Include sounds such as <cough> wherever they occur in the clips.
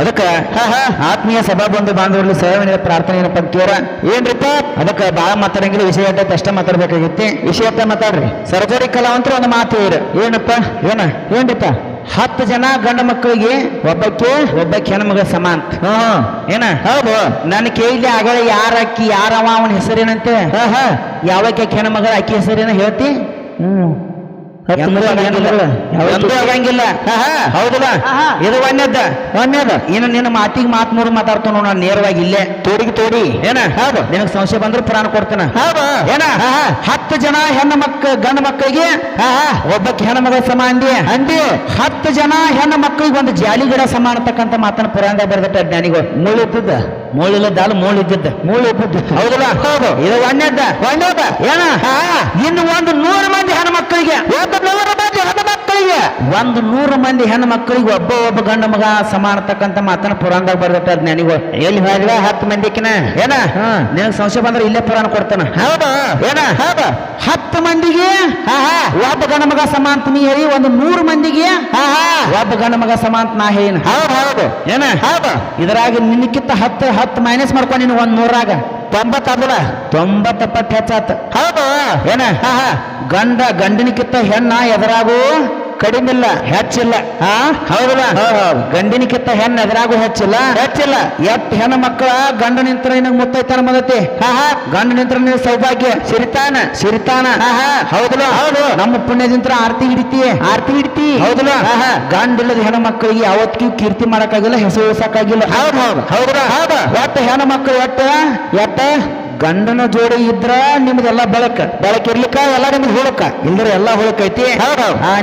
ಅದಕ್ಕ ಆತ್ಮೀಯ ಸಭಾ ಬಂಧು ಬಾಂಧವರಲ್ಲಿ ಸೇವನೆ ಪ್ರಾರ್ಥನೆ ಏನಪ್ಪ ಅಂತ ಕೇಳ ಏನ್ರಿಪ್ಪ? ಅದಕ್ಕ ಬಾಳ ಮಾತಾಡಂಗಿಲ್ಲ ವಿಷಯ ಅಷ್ಟ ಮಾತಾಡ್ಬೇಕಾಗಿತ್ತಿ. ವಿಷಯ ಅಂತ ಮಾತಾಡ್ರಿ. ಸರ್ಜರಿ ಕಲಾವಂತರ ಒಂದು ಮಾತು ಇವ್ರ ಏನಪ್ಪ? ಏನ? ಏನ್ರಿಪ್ಪ? ಹತ್ತು ಜನ ಗಂಡ ಮಕ್ಕಳಿಗೆ ಒಬ್ಬಕ್ಕೆ ಒಬ್ಬಕ್ಕೆ ಹೆಣ್ಮಗ ಸಮ ಅಂತ. ಹ್ಮ್ ಏನ? ಹೌದು. ನನ್ನ ಕೈಲಿ ಆಗಳ ಯಾರ ಅಕ್ಕಿ ಯಾರವ ಅವನ ಹೆಸರೇನಂತೆ? ಯಾವಕ್ಕೆ ಹೆಣ್ಮಗಳ ಅಕ್ಕಿ ಹೆಸರೇನ ಹೇಳ್ತಿ? ಹ್ಮ್. ಆಗಂಗಿಲ್ಲ. ಯಾವತ್ತೂ ಆಗಂಗಿಲ್ಲ. ಹೌದಲ್ಲ? ಇದು ಒಂದೇದ ಒಂದೇದ ಇನ್ನು ನಿನ್ನ ಮಾತಿಗೆ ಮಾತ್ ಮೂರು ಮಾತಾಡ್ತಾನ ನಾನು ನೇರವಾಗಿ ಇಲ್ಲೇ. ತೋಡಿಗೆ ತೋಡಿ. ಏನ? ಹೌದು. ನಿನಗೆ ಸಂಶಯ ಬಂದ್ರೆ ಪ್ರಾಣ ಕೊಡ್ತೇನೆ. ಹೌದು. ಏನ? ಹತ್ತು ಜನ ಹೆಣ್ಣು ಮಕ್ಕ ಗಂಡ ಮಕ್ಕಳಿಗೆ ಒಬ್ಬಕ್ಕೆ ಹೆಣ್ಣು ಮಗ ಸಮ ಅಂದಿ ಅಂದಿ ಹತ್ತು ಜನ ಹೆಣ್ಣು ಮಕ್ಕಳಿಗೆ ಒಂದು ಜಾಲಿ ಗಿಡ ಸಮ ಅಂತಕ್ಕಂಥ ಮಾತನ್ನ ಪುರಾಣದಾಗ ಬರೆದಟ್ಟ ಜ್ಞಾನಿಗಳು ಮೂಳಿದ್ದದ ಮೂಳಿಲ್ಲದಾಲು ಮೂಳಿದ್ದದ ಮೂಳು ಇದ್ದದ್ದು. ಹೌದಲ್ಲ? ಹೌದು. ಇದು ಒಂದೇದ ಒಂದೇದ ಏನ? ಇನ್ನು ಒಂದು ನೂರು ಮಂದಿ ಹೆಣ್ಣು ಮಕ್ಕಳಿಗೆ. ಒಂದು ನೂರು ಮಂದಿ ಹೆಣ್ಣು ಮಕ್ಕಳಿಗೆ. ಒಂದು ನೂರು ಮಂದಿ ಹೆಣ್ಣು ಮಕ್ಕಳಿಗೆ ಒಬ್ಬ ಒಬ್ಬ ಗಂಡ ಮಗ ಸಮಾನ ಅಂತಕ್ಕಂಥ ಮಾತನ್ನ ಪುರಾಣದಾಗ ಬರೆದಿಟ್ಟ ಜ್ಞಾನಿಗಳು. ಎಲ್ಲಿ ಹೇಳಿದ್ರ ಹತ್ತು ಮಂದಿಕಿನ? ಏನ? ನಿನಗೆ ಸಂಶಯ ಬಂದ್ರೆ ಇಲ್ಲೇ ಪುರಾಣ ಕೊಡ್ತಾನ. ಹೌದು. ಏನ? ಹೌದು. ಹತ್ತು ಮಂದಿಗೆ ಒಬ್ಬ ಗಂಡ ಮಗ ಸಮಾನ ನೀ ಹೇಳಿ ಒಂದು ನೂರು ಮಂದಿಗೆ ಒಬ್ಬ ಗಂಡ ಮಗ ಸಮಾನ ಅಂತ ನಾ ಹೇಳಿನ. ಹೌದು ಹೌದು. ಏನ? ಹೌದು. ಇದರಾಗ ನಿನ್ನಕ್ಕಿಂತ ಹತ್ತು ಹತ್ತು ಮೈನಸ್ ಮಾಡ್ಕೊಂಡು ನೀನು ಒಂದ್ ನೂರಾಗ. ತೊಂಬತ್ತ ತೊಂಬತ್ತ ಪಟ್ಟು ಹೆಚ್ಚಾತ. ಹೌದು. ಏನ? ಗಂಡ ಗಂಡನಿಕ್ಕಿಂತ ಹೆಣ್ಣ ಎದುರಾಗೂ ಕಡಿಮಿಲ್ಲ ಹೆಚ್ಚಿಲ್ಲ. ಹಾ ಹೌದಲ್ಲ? ಗಂಡಿನಿಕ್ಕಿಂತ ಹೆಣ್ಣು ಎದುರಾಗೂ ಹೆಚ್ಚಿಲ್ಲ? ಹೆಚ್ಚಿಲ್ಲ. ಎಟ್ ಹೆಣ್ಣು ಮಕ್ಕಳ ಗಂಡ ನಿಂತ್ರ ನಿನಗ್ ಮುತ್ತೈತಾನ ಮದತಿ ಹಾ ಹಾ. ಗಂಡ ನಿಂತ್ರ ನಿನ್ ಸೌಭಾಗ್ಯ? ಸಿರಿತಾನ. ಸಿರಿತಾನ? ಹಾ ಹಾ. ಹೌದಲ್ಲ? ಹೌದು. ನಮ್ಮ ಪುಣ್ಯದಿಂತ್ರ ಆರ್ತಿ ಹಿಡಿತಿ ಆರ್ತಿ ಹಿಡಿತಿ. ಹೌದಲ್ಲ? ಹಾ ಹಾ. ಗಂಡ ಇಲ್ಲದ ಹೆಣ್ಣು ಮಕ್ಕಳಿಗೆ ಯಾವತ್ತಿಗೂ ಕೀರ್ತಿ ಮಾಡಕ್ಕಾಗಿಲ್ಲ ಹೆಸರು ಉಳಿಸಕ್ಕಾಗಿಲ್ಲ. ಹೌದು ಹೌದು. ಹೌದಲ್ಲ ಹೌದು? ಒಟ್ಟು ಹೆಣ್ಣು ಮಕ್ಕಳು ಒಟ್ಟು? ಎಟ್ಟ? ಗಂಡನ ಜೋಡಿ ಇದ್ರ ನಿಮ್ದೆಲ್ಲ ಬೆಳಕ. ಬೆಳಕ ಇರ್ಲಿಕ್ಕ ಎಲ್ಲ ನಿಮ್ಗೆ ಹುಳಕ ಇಲ್ದ್ರ ಎಲ್ಲ ಹುಳಕ ಐತಿ.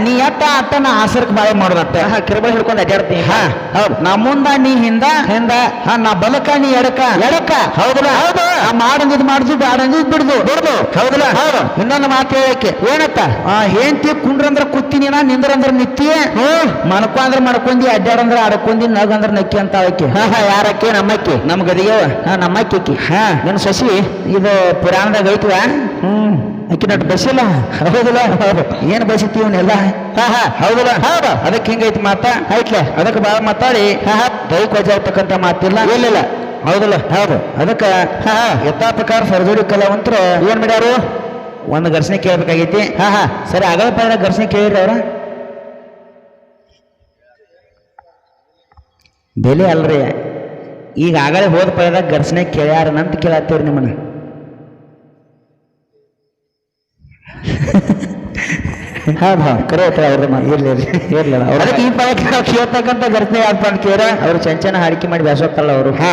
ನೀ ಅತ್ತ ಅತ್ತ ನಾ ಆಸರಕ್ ಬಾಳೆ ಮಾಡೋದತ್ತ. ಕಿರಬಳ ಹಿಡ್ಕೊಂಡು ಅಡ್ಯಾಡ್ತೀನಿ ಹಾ ಹೌದು. ನಾ ಮುಂದ ನೀ ಹಿಂದ. ಹಿಂದ. ಹಾ ನಾ ಬಲಕ ನೀ ಎಡಕ. ಎಡಕ. ಹೌದಲ್ಲ? ಹೌದು. ಮಾಡಂಗಿದ್ ಮಾಡಂದಿದ್ ಬಾಡಂಗಿದ್ ಬಿಡುದು ಬಿಡುದು ಹೌದಲ್ಲ? ಹೌದು. ಇನ್ನೊಂದು ಮಾತು ಹೇಳಕ್ಕೆ. ಏನತ್ತ? ಹೆಂಡತಿ ಕುಂಡ್ರಂದ್ರ ಕುತ್ತೀನಿ ನಾ ನಿಂದ್ರಂದ್ರ ನಿತ್ತಿ ಹ್ಮ್ ಮನ್ಕೊ ಅಂದ್ರ ಮಡ್ಕೊಂಡಿ ಅಡ್ಡಾಡಂದ್ರ ಆಡ್ಕೊಂಡಿ ನಗಂದ್ರ ನಕ್ಕಿ ಅಂತ ಅವಕ್ಕೆ. ಹಾ ಹಾ ಯಾರಕ್ಕೆ ನಮ್ಮಕ್ಕಿ ನಮ್ ಗದಿಗೆ ಹಾ ನಮ್ಮಕ್ಕಿ ಹಾ. ನನ್ನ ಸಸಿ? ಇದು ಪುರಾಣದಾಗ ಐತ್ವ ಹ್ಮ್. ಅಕ್ಕಿ ನಟ್ ಬಸಿಲ್ಲ? ಹೌದಲ್ಲ. ಹೌದು ಏನ್ ಬಸಿತಿ ಇವನ್ನೆಲ್ಲ ಹಾ ಹಾ. ಹೌದಲ್ಲ. ಹೌದು ಅದಕ್ಕೆ ಹಿಂಗೈತಿ ಮಾತ? ಐತ್ಲೆ. ಅದಕ್ಕೆ ಬಾಳ ಮಾತಾಡಿ. ಹಾ ಹಾ. ದೈಕ್ ವಜಾ ಇರ್ತಕ್ಕಂಥ ಮಾತಿಲ್ಲ? ಇಲ್ಲ ಹೌದಲ್ಲ. ಹೌದು. ಅದಕ್ಕೆ ಹಾ ಯಥಾ ಪ್ರಕಾರ ಸರ್ಜೋಡಿ ಕಲಾವಂತರು ಏನ್ ಮಾಡ್ಯಾರು? ಒಂದು ಘರ್ಷಣೆ ಕೇಳಬೇಕಾಗೈತಿ. ಹಾ ಹಾ ಸರಿ ಆಗಲ್ಲ ಪದ ಘರ್ಷಣೆ ಕೇಳಿರಿ ಅವ್ರ. ಬೆಲೆ ಅಲ್ರಿ. ಈಗ ಆಗಲೇ ಹೋದ ಪದದಾಗ ಘರ್ಷಣೆ ಕೇಳ್ಯಾರನಂತ ಕೇಳತ್ತೀರಿ ನಿಮ್ಮನ್ನ. <laughs> ಹೌದು ಹೌದು ಕರೆ ಐತೆ ಅವ್ರ ಇರ್ಲಿ ಇರ್ಲಿ ಅವ್ರ ಅದಕ್ಕೆ ಈ ಪದಕ್ಕೆ ನಾವು ಕೇಳ್ತಕ್ಕಂಥ ಘರ್ಷಣೆ ಯಾವ್ದಪ್ಪ ಅಂತ ಕೇಳ ಅವ್ರು ಚಂಚನ ಹಾಡಿಕೆ ಮಾಡಿ ಬೇಸೋಗ್ತಾರಲ್ಲ ಅವರು. ಹಾ.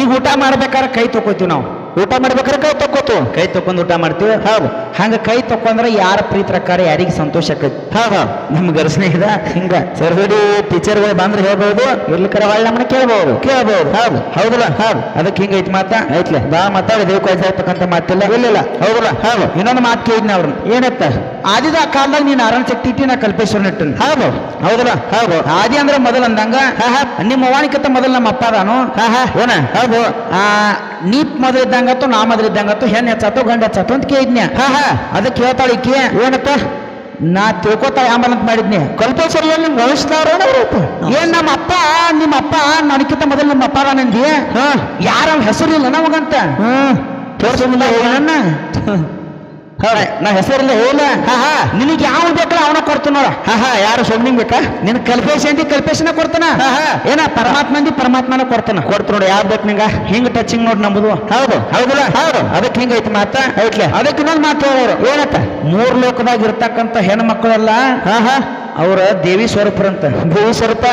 ಈಗ ಊಟ ಮಾಡ್ಬೇಕಾದ್ರೆ ಕೈ ತೊಕೊತೀವಿ ನಾವು. ಊಟ ಮಾಡ್ಬೇಕಾದ್ರೆ ಕೈ ತಕ್ಕೋತು. ಕೈ ತಕ್ಕೊಂಡು ಊಟ ಮಾಡ್ತೀವಿ. ಹೌದು. ಹಂಗ ಕೈ ತಕ್ಕೊಂಡ್ರೆ ಯಾರ ಪ್ರೀತಿ ಪ್ರಕಾರ ಯಾರಿಗೆ ಸಂತೋಷ ಆಕೈತಿ? ಹೌದು. ನಮ್ಮ ಗರ್ ಇದ. ಹಿಂಗ. ಸರ್ವಡಿ ಟೀಚರ್ಗಳು ಬಂದ್ರೆ ಹೇಳ್ಬೋದು. ಇರ್ಲಿಕ್ಕರ ಒಳ್ಳೆ ನಮ್ಮನ್ನ ಕೇಳ್ಬಹುದು ಕೇಳ್ಬಹುದು ಹೌದು. ಹೌದಲ್ಲ? ಹೌದು. ಅದಕ್ಕೆ ಹಿಂಗ ಐತಿ ಮಾತಾ? ಐತ್ಲೆ. ಬಾ ಮಾತಾಡಿ ದೇವ್ ಕೊಯ್ಸಾಗ್ತಕ್ಕಂಥ ಮಾತಿಲ್ಲ. ಇಲ್ಲ ಹೌದಲ್ಲ? ಹೌದು. ಇನ್ನೊಂದು ಮಾತು ಕೇಳಿದ್ನ ಅವ್ರನ್ನ. ಏನತ್ತ? ಆದಿದ ಕಾಲದಾಗ ನೀನು ಅರಣ ಶಕ್ತಿ ಇಟ್ಟಿ ನಾ ಕಲ್ಪೇಶ್ವರ ನೆಟ್ಟನ್ ಹೌದು. ಹೌದಲ್ಲ? ಹೌದು. ಆದಿ ಅಂದ್ರೆ ಮೊದಲ ಅಂದಂಗ ಹಾ ಹಾ. ನಿಮ್ಮ ಅವ್ವಾಣಿಕತ್ತ ಮೊದಲು ನಮ್ಮ ಅಪ್ಪ ಅದಾನು. ಹಾ ಹಾ. ಏನ? ಹೌದು. ಆ ನೀ ಮದ್ರ ಇದ್ದಂಗತ್ತು ನಾ ಮದ್ರ ಇದ್ದಂಗತ್ತು ಹೆಣ್ಣು ಹೆಚ್ಚಾತು ಗಂಡ ಹೆಚ್ಚಾತು ಅಂತ ಕೇಳಿದ್ನ್ಯ? ಹಾ ಹಾ. ಅದಕ್ಕೆ ಹೇಳ್ತಾಳೆ ಈಕಿ ಏನಪ್ಪ? ನಾ ತಿಳ್ಕೋತಾ ಆಮೇಲೆ ಅಂತ ಮಾಡಿದ್ನಿ ಕಲ್ಪೇಶ್ವರ ನಿಮ್ಗೆ ವಹಿಸ್ತಾರ ಏನ್ ನಮ್ಮ ಅಪ್ಪ ನಿಮ್ಮ ಅಪ್ಪ ನನಗಿಂತ ಮೊದಲು ನಿಮ್ಮ ಅಪ್ಪ ನಂದಿ ಯಾರ ಹೆಸರಿಲ್ಲ ನಮಗಂತ. ತೋರ್ಸಲಿಲ್ಲ ನನ್ನ ನಾ ಹೆಸರಿಲ್ಲ ಹೇಳ ಹಾ ಹಾ. ನಿನಗೆ ಯಾವ ಬೇಕಲ್ಲ ಅವನ ಕೊಡ್ತಾನ ಹಾ ಹಾ. ಯಾರು ಸೊಗ್ನಿಂಗ್ ಬೇಕಾ? ನಿನ್ ಕಲ್ಪೇಶ್ ಅಂದಿ ಕಲ್ಪೇಶನ ಕೊಡ್ತಾನ. ಏನ ಪರಮಾತ್ಮಂದಿ ಪರಮಾತ್ಮನ ಕೊಡ್ತಾನ. ಕೊಡ್ತ ನೋಡಿ ಯಾವ್ದು ಬೇಕು ನಿಂಗ? ಹಿಂಗ್ ಟಚಿಂಗ್ ನೋಡಿ ನಂಬುದು. ಹೌದು ಹೌದಲ್ಲ. ಹೌದು. ಅದಕ್ಕೆ ಹಿಂಗೈತಿ ಮಾತ? ಐತ್ಲೆ. ಅದಕ್ಕೆ ಇನ್ನೊಂದು ಮಾತು ಹೇಳೋರು ಏನತ್ತ ಮೂರ್ ಲೋಕದಾಗ ಇರ್ತಕ್ಕಂಥ ಹೆಣ್ಣು ಮಕ್ಕಳೆಲ್ಲ ಹಾ ಹಾ. ಅವ್ರ ದೇವಿ ಸ್ವರೂಪರಂತ ದೇವಿ ಸ್ವರೂಪ?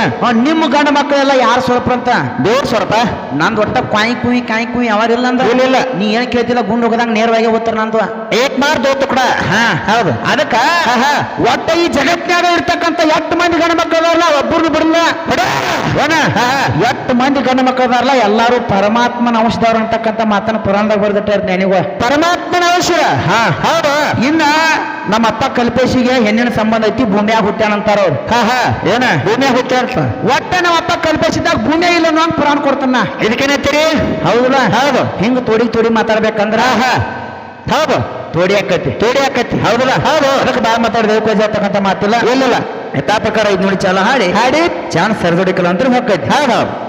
ನಿಮ್ಮ ಗಂಡ ಮಕ್ಕಳೆಲ್ಲ ಯಾರ ಸ್ವರೂಪರಂತ ದೇವ್ರ ಸ್ವರೂಪ? ನಂದು ಒಟ್ಟ ಕಾಯಿ ಕುಯಿ ಕಾಯಿ ಕುಯಿ ಯಾವಾರಿಲ್ಲ ಅಂದ್ರೆ? ಇಲ್ಲ ನೀ ಏನ್ ಕೇಳ್ತಿಲ್ಲ ಗುಂಡು ಹೋಗದಂಗ ನೇರವಾಗಿ ಓದ್ತಾರ ನಂದು. ಏಕ್ ಮಾರ್ ದೋತು ಕೂಡ. ಹಾ ಹೌದು. ಅದಕ್ಕ ಒಟ್ಟ ಈ ಜಗತ್ನಾಗ ಇರ್ತಕ್ಕಂತ ಎಟ್ ಮಂದಿ ಗಂಡ ಮಕ್ಕಳಲ್ಲ ಒಬ್ಬರು ಬಿಡಲ್ಲ? ಎಟ್ ಮಂದಿ ಗಂಡ ಮಕ್ಕಳದಾರಲ್ಲ ಎಲ್ಲಾರು ಪರಮಾತ್ಮನ ಅಂಶದವ್ರು ಅಂತಕ್ಕಂಥ ಮಾತನ್ನ ಪುರಾಣದಾಗ ಬರ್ದಿಟ್ಟಾರ ನೆನಗ. ಪರಮಾತ್ಮನ ಅಂಶ ಹಾ. ಹೌದು. ಇನ್ನ ನಮ್ಮ ಅಪ್ಪ ಕಲ್ಪೇಶಿಗೆ ಹೆಣ್ಣಿನ ಸಂಬಂಧ ಐತಿ ಭೂಮಿಯಾಗ ಹುಟ್ಟ್ಯಾನಂತಾರ ಅವ್ರು. ಹಾ ಹಾ. ಏನ? ಭೂಮಿಯಾಗ ಹುಟ್ಟ ಒಟ್ಟ ನಮ್ಮ ಅಪ್ಪ ಕಲ್ಪೇಶಿದಾಗ ಭೂಮಿ ಇಲ್ಲ ಅನ್ನೋ ಪ್ರಾಣ ಪುರಾಣ ಕೊಡ್ತಾನ. ಇದಕ್ಕೇನೈತಿರಿ ಹೌದಲ್ಲ ಹೌದು. ಹಿಂಗ ತೋಡಿ ತೋಡಿ ಮಾತಾಡ್ಬೇಕಂದ್ರ ಹಾ ಹೌದು. ತೋಡಿ ಆಕತಿ. ತೋಡಿ ಆಕತಿ. ಹೌದಲ್ಲ? ಹೌದು. ಅದಕ್ಕೆ ಬಾ ಮಾತಾಡಿದ ಅಂತಕ್ಕಂಥ ಮಾತಿಲ್ಲ. ಇಲ್ಲ ಯಥಾ ಪ್ರಕಾರ ಇದು ನೋಡಿ ಚಾಲ ಹಾಡಿ. ಹಾಡಿ. ಚಾನ್ ಸರಿದೊಡಿಕಲ್ಲ ಅಂತ ಹೋಗ್ತೈತಿ ಹೌದು ನನಗೆ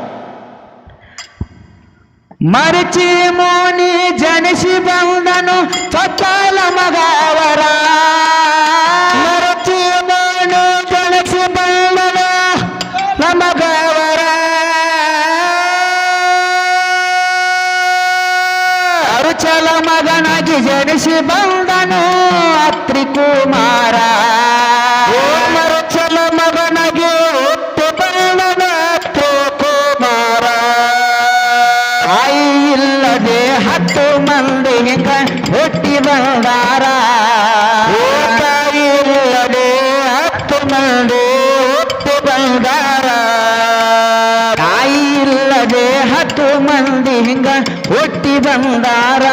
మరిచేమో నీ జనిసి బందను పట్టాలమగావరా మరిచి నీ జనిసి బందను నమగావరా అరుచల మగనగి జనిసి బందను అత్రి కుమారా ಬಂದು ಉಪ್ಪು ಬಂಗಾರ ತಾಯಿ ಇಲ್ಲದೆ ಹತ್ತು ಮಂದಿ ಹಿಂಗ ಹುಟ್ಟಿ ಬಂದಾರ.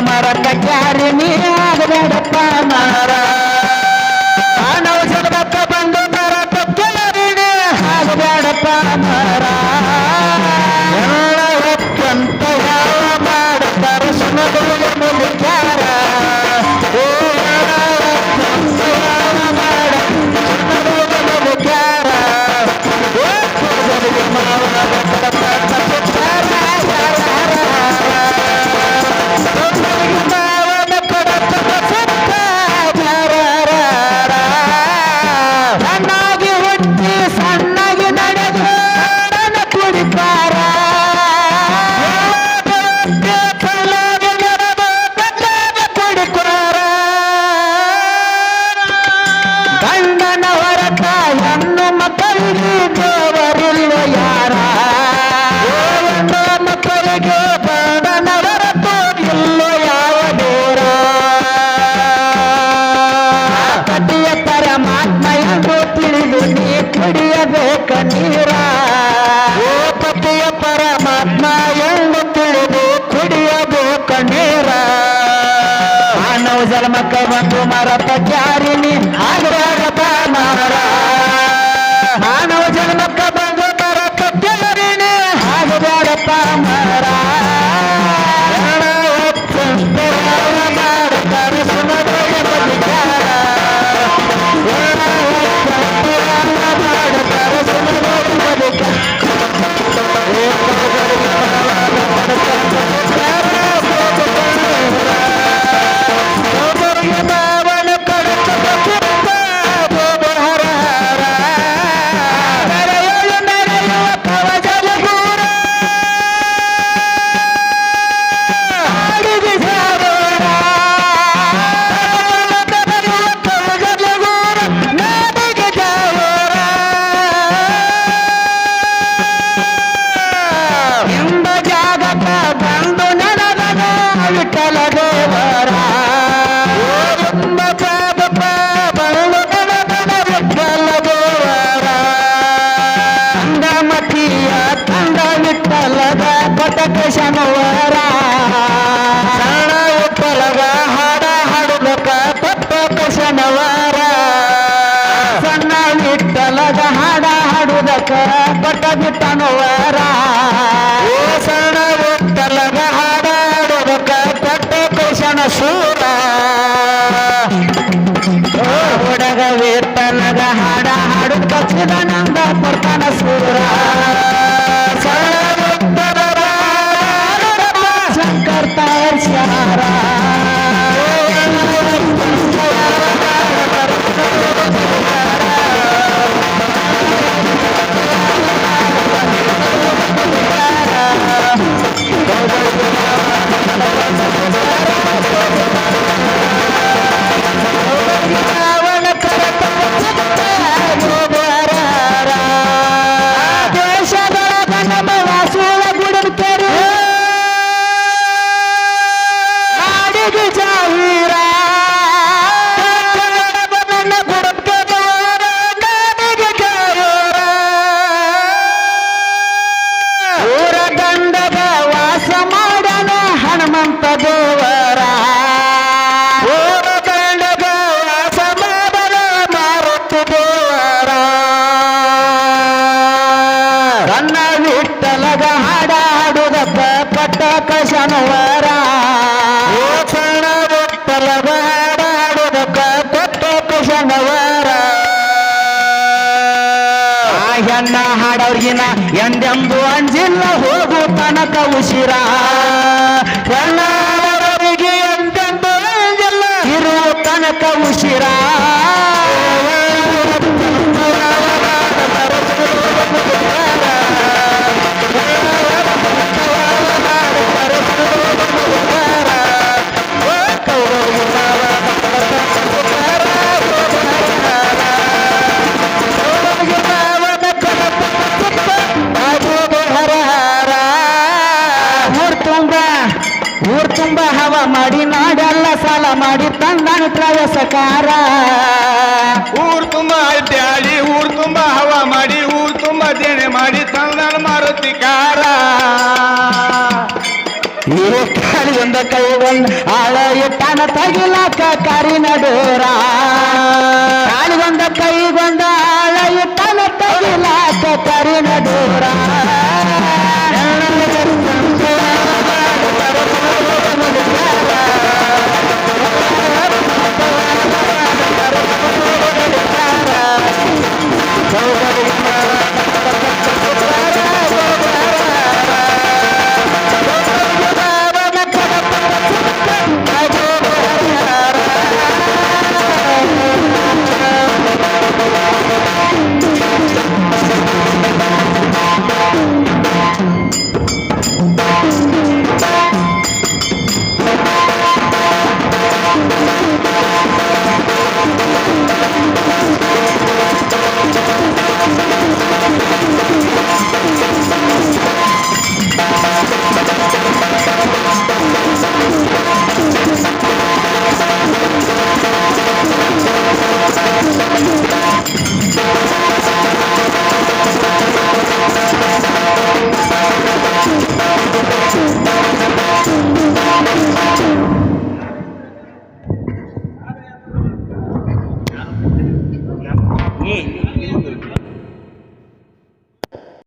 மரத்த யாரு நீயா ಪರಮಾತ್ಮ ಎಂದು ತಿಳಿದು ಕುಡಿಯಬೇಕು ನೀರ ಮಾನವ ಜನ್ಮಕ್ಕೆ ಬಂದು ಮರತ ಜಾರಿನಿ ಆದ್ರ ಸಚ್ಚಿದಾನಂದ ಪಡ್ತಾನ ಸೂರ ಎಂದೆಂದು ಅಂಜಿಲ್ಲ ಹೋಗು ತನಕ ಉಸಿರ. ಸಾಲ ಮಾಡಿ ತಂದಾನ ಪ್ರವಾಸಕಾರ. ಊರ್ ತುಂಬ ಅಡ್ಡಾಡಿ ಊರ್ ತುಂಬ ಹವಾ ಮಾಡಿ ಊರ್ ತುಂಬ ದೇಣೆ ಮಾಡಿ ತಂದನು ಮಾರುತಿ ಕಾರ ಕಾಳಿ ಒಂದ ಕೈ ಒಂದ್ ಆಳ ಎತ್ತಾನ ತಗಿಲಾಕ ಕಾರಿನ ನಡೋರ. ಕಾಳಿ ಒಂದ ಕೈ ಒಂದ